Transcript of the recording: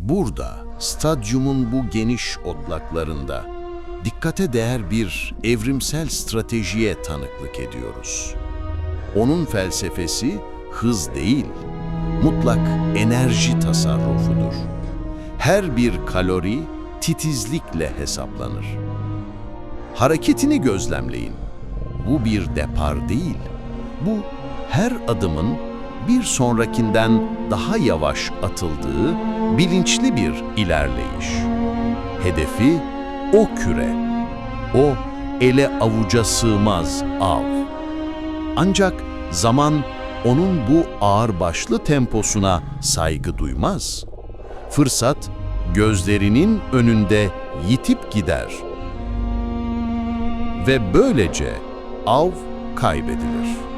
Burada, stadyumun bu geniş otlaklarında dikkate değer bir evrimsel stratejiye tanıklık ediyoruz. Onun felsefesi hız değil, mutlak enerji tasarrufudur. Her bir kalori titizlikle hesaplanır. Hareketini gözlemleyin. Bu bir depar değil. Bu her adımın bir sonrakinden daha yavaş atıldığı bilinçli bir ilerleyiş. Hedefi o küre, o ele avuca sığmaz av. Ancak zaman onun bu ağırbaşlı temposuna saygı duymaz. Fırsat gözlerinin önünde yitip gider. Ve böylece av kaybedilir.